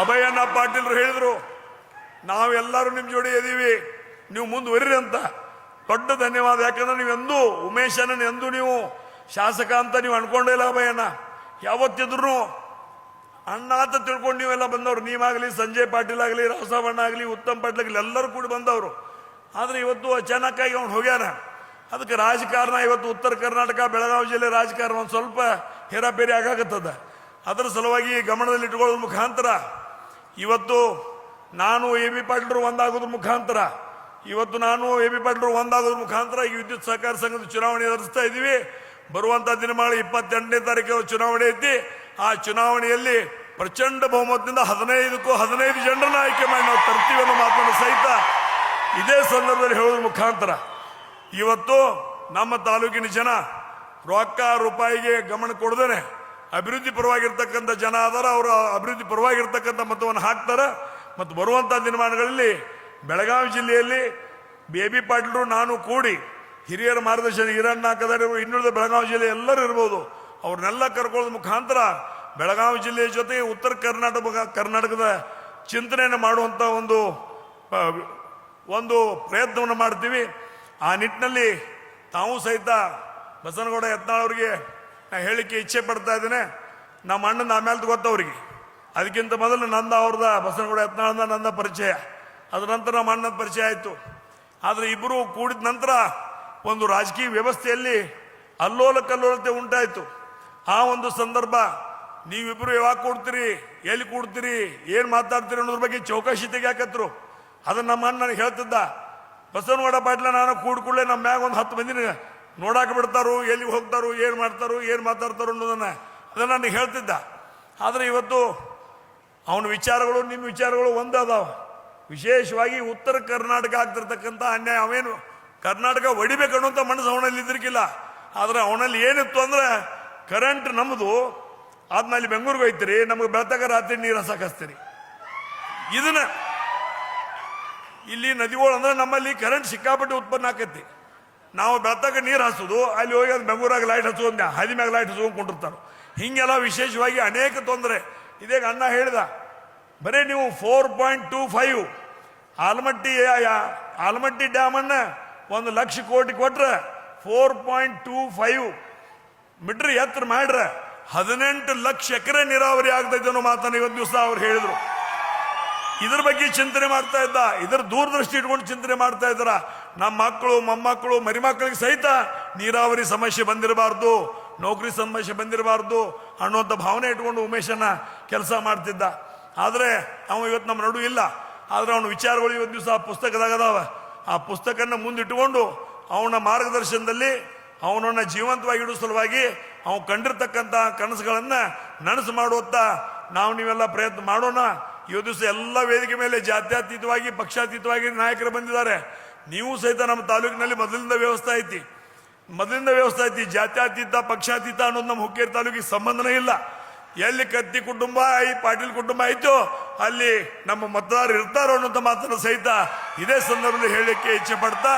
ಅಭಯಣ್ಣ ಪಾಟೀಲ್ರು ಹೇಳಿದ್ರು ನಾವೆಲ್ಲರೂ ನಿಮ್ಮ ಜೋಡಿ ಇದೀವಿ, ನೀವು ಮುಂದುವರಿರಿ ಅಂತ. ದೊಡ್ಡ ಧನ್ಯವಾದ. ಯಾಕಂದ್ರೆ ನೀವು ಎಂದು ಉಮೇಶನ ಎಂದು ನೀವು ಶಾಸಕ ಅಂತ ನೀವು ಅನ್ಕೊಂಡೇ ಇಲ್ಲ ಅಭಯಣ್ಣ. ಯಾವತ್ತಿದ್ರು ಅಣ್ಣ ಅಂತ ತಿಳ್ಕೊಂಡು ನೀವೆಲ್ಲ ಬಂದವರು. ನೀವಾಗಲಿ, ಸಂಜಯ್ ಪಾಟೀಲ್ ಆಗಲಿ, ರಾಸವಣ್ಣ ಆಗಲಿ, ಉತ್ತಮ್ ಪಾಟೀಲ್ ಆಗಲಿ, ಎಲ್ಲರೂ ಕೂಡಿ ಬಂದವರು. ಆದರೆ ಇವತ್ತು ಅಚಾನಕ್ಕಾಗಿ ಅವ್ನು ಹೋಗ್ಯಾನ. ಅದಕ್ಕೆ ರಾಜಕಾರಣ ಇವತ್ತು ಉತ್ತರ ಕರ್ನಾಟಕ, ಬೆಳಗಾವಿ ಜಿಲ್ಲೆ ರಾಜಕಾರಣ ಒಂದು ಸ್ವಲ್ಪ ಹೇರಾಪೇರಿ ಆಗಾಕತ್ತದ. ಅದರ ಸಲುವಾಗಿ ಗಮನದಲ್ಲಿ ಇಟ್ಕೊಳ್ಳೋದ್ರ ಮುಖಾಂತರ ಇವತ್ತು ನಾನು ಎ ಬಿ ಪಾಟೀಲರು ಒಂದಾಗೋದ್ರ ಮುಖಾಂತರ, ಇವತ್ತು ನಾನು ಎ ಬಿ ಪಾಟೀಲರು ಒಂದಾಗೋದ್ರ ಮುಖಾಂತರ ಈ ವಿದ್ಯುತ್ ಸಹಕಾರ ಸಂಘದ ಚುನಾವಣೆ ಎದುರಿಸ್ತಾ ಇದ್ದೀವಿ. ಬರುವಂತ ದಿನಮಾಳ ಇಪ್ಪತ್ತೆಂಟನೇ ತಾರೀಕು ಚುನಾವಣೆ ಐತಿ. ಆ ಚುನಾವಣೆಯಲ್ಲಿ ಪ್ರಚಂಡ ಬಹುಮತದಿಂದ ಹದಿನೈದಕ್ಕೂ ಹದಿನೈದು ಜನರನ್ನ ಆಯ್ಕೆ ಮಾಡಿ ನಾವು ತರ್ತೀವಿ ಅನ್ನೋ ಮಾತನ್ನು ಸಹಿತ ಇದೇ ಸಂದರ್ಭದಲ್ಲಿ ಹೇಳೋದ್ರ ಮುಖಾಂತರ. ಇವತ್ತು ನಮ್ಮ ತಾಲೂಕಿನ ಜನ ರೊಕ್ಕ ರೂಪಾಯಿಗೆ ಗಮನ ಕೊಡದೇನೆ ಅಭಿವೃದ್ಧಿ ಪರವಾಗಿರ್ತಕ್ಕಂಥ ಜನ ಅದಾರ ಅವರು ಅಭಿವೃದ್ಧಿ ಪರವಾಗಿರ್ತಕ್ಕಂಥ ಮತವನ್ನು ಹಾಕ್ತಾರೆ. ಮತ್ತು ಬರುವಂಥ ದಿನಮಾನಗಳಲ್ಲಿ ಬೆಳಗಾವಿ ಜಿಲ್ಲೆಯಲ್ಲಿ ಬೇಬಿ ಪಾಟೀಲರು, ನಾನು ಕೂಡಿ ಹಿರಿಯರ ಮಾರ್ಗದರ್ಶನ ಹಿರಣ್ಣ ಹಾಕದಾರ, ಇನ್ನುಳಿದ ಬೆಳಗಾವಿ ಜಿಲ್ಲೆ ಎಲ್ಲರೂ ಇರ್ಬೋದು. ಅವ್ರನ್ನೆಲ್ಲ ಕರ್ಕೊಳ್ಳೋದ್ ಮುಖಾಂತರ ಬೆಳಗಾವಿ ಜಿಲ್ಲೆಯ ಜೊತೆ ಉತ್ತರ ಕರ್ನಾಟಕ, ಕರ್ನಾಟಕದ ಚಿಂತನೆಯನ್ನು ಮಾಡುವಂಥ ಒಂದು ಒಂದು ಪ್ರಯತ್ನವನ್ನು ಮಾಡ್ತೀವಿ. ಆ ನಿಟ್ಟಿನಲ್ಲಿ ತಾವು ಸಹಿತ ಬಸನಗೌಡ ಯತ್ನಾಳ್ ಅವರಿಗೆ ನಾ ಹೇಳಿಕೆ ಇಚ್ಛೆ ಪಡ್ತಾ ಇದ್ದೇನೆ. ನಮ್ಮ ಅಣ್ಣನ ಆಮೇಲೆ ಗೊತ್ತವ್ರಿಗೆ ಅದಕ್ಕಿಂತ ಮೊದಲು ನಂದ ಅವ್ರದ ಬಸನಗೌಡ ಯತ್ನಾಳದ ನಂದ ಪರಿಚಯ. ಅದ ನಂತರ ನಮ್ಮ ಅಣ್ಣನ ಪರಿಚಯ ಆಯಿತು. ಆದರೆ ಇಬ್ಬರು ಕೂಡಿದ ನಂತರ ಒಂದು ರಾಜಕೀಯ ವ್ಯವಸ್ಥೆಯಲ್ಲಿ ಅಲ್ಲೋಲ ಕಲ್ಲೋಲತೆ ಉಂಟಾಯಿತು. ಆ ಒಂದು ಸಂದರ್ಭ ನೀವಿಬ್ಬರು ಯಾವಾಗ ಕೂಡ್ತೀರಿ, ಎಲ್ಲಿ ಕೂಡ್ತೀರಿ, ಏನು ಮಾತಾಡ್ತೀರಿ ಅನ್ನೋದ್ರ ಬಗ್ಗೆ ಚೌಕಾಶಿ ತೆಗಿಯಾಕತ್ರು ಅದನ್ನು ನಮ್ಮ ಅಣ್ಣ ನನಗೆ ಹೇಳ್ತಿದ್ದ, ಬಸವನಗೌಡ ಪಾಟ್ಲ, ನಾನು ಕೂಡ್ಕೊಳ್ಳೆ ನಮ್ಮ ಮ್ಯಾಗ ಒಂದು ಹತ್ತು ಮಂದಿನ ನೋಡಾಕ ಬಿಡ್ತಾರೋ ಎಲ್ಲಿ ಹೋಗ್ತಾರೋ, ಏನು ಮಾಡ್ತಾರೋ, ಏನು ಮಾತಾಡ್ತಾರೋ ಅನ್ನೋದನ್ನ ಅದನ್ನ ನನಗೆ ಹೇಳ್ತಿದ್ದ. ಆದ್ರೆ ಇವತ್ತು ಅವನ ವಿಚಾರಗಳು ನಿಮ್ಮ ವಿಚಾರಗಳು ಒಂದೇ ಅದಾವ ವಿಶೇಷವಾಗಿ ಉತ್ತರ ಕರ್ನಾಟಕ ಆಗ್ತಿರ್ತಕ್ಕಂಥ ಅನ್ಯಾಯ, ಅವೇನು ಕರ್ನಾಟಕ ಒಡಿಬೇಕು ಅನ್ನುವಂಥ ಮನಸ್ಸು ಅವನಲ್ಲಿ ಇದ್ರಿಕಿಲ್ಲ ಆದ್ರೆ ಅವನಲ್ಲಿ ಏನಿತ್ತು ಅಂದ್ರೆ ಕರೆಂಟ್ ನಮ್ಮದು ಆದ್ಮೇಲೆ ಬೆಂಗಳೂರಿಗೆ ಹೋಯ್ತೀರಿ, ನಮಗೆ ಬೆಳತಕ ರಾತ್ರಿ ನೀರು ಹಸಾಕಸ್ತೀರಿ ಇದನ್ನ ಇಲ್ಲಿ ನದಿಗಳು ಅಂದ್ರೆ ನಮ್ಮಲ್ಲಿ ಕರೆಂಟ್ ಸಿಕ್ಕಾಪಟ್ಟೆ ಉತ್ಪನ್ನ ಆಕೈತಿ. ನಾವು ಬೆತ್ತಕ್ಕೆ ನೀರು ಹಸೋದು ಅಲ್ಲಿ ಹೋಗಿ ಅದು ಬೆಂಗಳೂರಾಗ ಲೈಟ್ ಹಚ್ಚೋದು ಹದಿ ಮ್ಯಾಗ ಲೈಟ್ ಹಚ್ಕೊಂಡು ಕೊಂಡಿರ್ತಾರೆ ಹಿಂಗೆಲ್ಲ ವಿಶೇಷವಾಗಿ ಅನೇಕ ತೊಂದರೆ. ಇದೇಗ ಅಣ್ಣ ಹೇಳಿದ, ಬರೀ ನೀವು four point two five Almatti Almatti ಡ್ಯಾಮನ್ನು ಒಂದು ಲಕ್ಷ ಕೋಟಿ ಕೊಟ್ರೆ four point two five metre ಎತ್ತರ ಮಾಡ್ರೆ, ಹದಿನೆಂಟು ಲಕ್ಷ ಎಕರೆ ನೀರಾವರಿ ಆಗ್ತೈತೆ ಅನ್ನೋ ಮಾತನ್ನ ಇವತ್ತು ದಿವಸ ಅವ್ರು ಹೇಳಿದ್ರು. ಇದ್ರ ಬಗ್ಗೆ ಚಿಂತನೆ ಮಾಡ್ತಾ ಇದ್ದ, ಇದ್ರ ದೂರದೃಷ್ಟಿ ಇಟ್ಕೊಂಡು ಚಿಂತನೆ ಮಾಡ್ತಾ ಇದ್ದಾರ ನಮ್ಮ ಮಕ್ಕಳು, ಮೊಮ್ಮಕ್ಕಳು ಮರಿಮಕ್ಕಳಿಗೆ ಸಹಿತ ನೀರಾವರಿ ಸಮಸ್ಯೆ ಬಂದಿರಬಾರ್ದು, ನೌಕರಿ ಸಮಸ್ಯೆ ಬಂದಿರಬಾರ್ದು ಅನ್ನುವಂಥ ಭಾವನೆ ಇಟ್ಕೊಂಡು ಉಮೇಶನ ಕೆಲಸ ಮಾಡ್ತಿದ್ದ. ಆದರೆ ಅವನು ಇವತ್ತು ನಮ್ಮ ನಡು ಇಲ್ಲ. ಆದರೆ ಅವನ ವಿಚಾರಗಳು ಇವತ್ತು ದಿವಸ ಆ ಪುಸ್ತಕದಾಗ ಅದಾವ ಆ ಪುಸ್ತಕನ ಮುಂದಿಟ್ಟುಕೊಂಡು ಅವನ ಮಾರ್ಗದರ್ಶನದಲ್ಲಿ ಅವನನ್ನು ಜೀವಂತವಾಗಿ ಇಡೋ ಸಲುವಾಗಿ ಅವನು ಕಂಡಿರ್ತಕ್ಕಂಥ ಕನಸುಗಳನ್ನು ನನಸು ಮಾಡುವತ್ತ ನಾವು ನೀವೆಲ್ಲ ಪ್ರಯತ್ನ ಮಾಡೋಣ. ಇವತ್ತು ದಿವಸ ಎಲ್ಲ ವೇದಿಕೆ ಮೇಲೆ ಜಾತ್ಯತೀತವಾಗಿ, ಪಕ್ಷಾತೀತವಾಗಿ ನಾಯಕರು ಬಂದಿದ್ದಾರೆ. ನೀವು ಸಹಿತ ನಮ್ಮ ತಾಲೂಕಿನಲ್ಲಿ ಮೊದಲಿಂದ ವ್ಯವಸ್ಥೆ ಐತಿ. ಮೊದಲಿಂದ ವ್ಯವಸ್ಥೆ ಐತಿ. ಜಾತ್ಯಾತೀತ, ಪಕ್ಷಾತೀತ ಅನ್ನೋದು ನಮ್ಮ ಹುಕ್ಕೇರಿ ತಾಲೂಕಿಗೆ ಸಂಬಂಧನೇ ಇಲ್ಲ. ಎಲ್ಲಿ ಕತ್ತಿ ಕುಟುಂಬ, ಈ ಪಾಟೀಲ್ ಕುಟುಂಬ ಐತೋ, ಅಲ್ಲಿ ನಮ್ಮ ಮತದಾರರು ಇರ್ತಾರೋ ಅನ್ನೋಂಥ ಮಾತನ್ನು ಸಹಿತ ಇದೇ ಸಂದರ್ಭದಲ್ಲಿ ಹೇಳಲಿಕ್ಕೆ ಇಚ್ಛೆ ಪಡ್ತಾ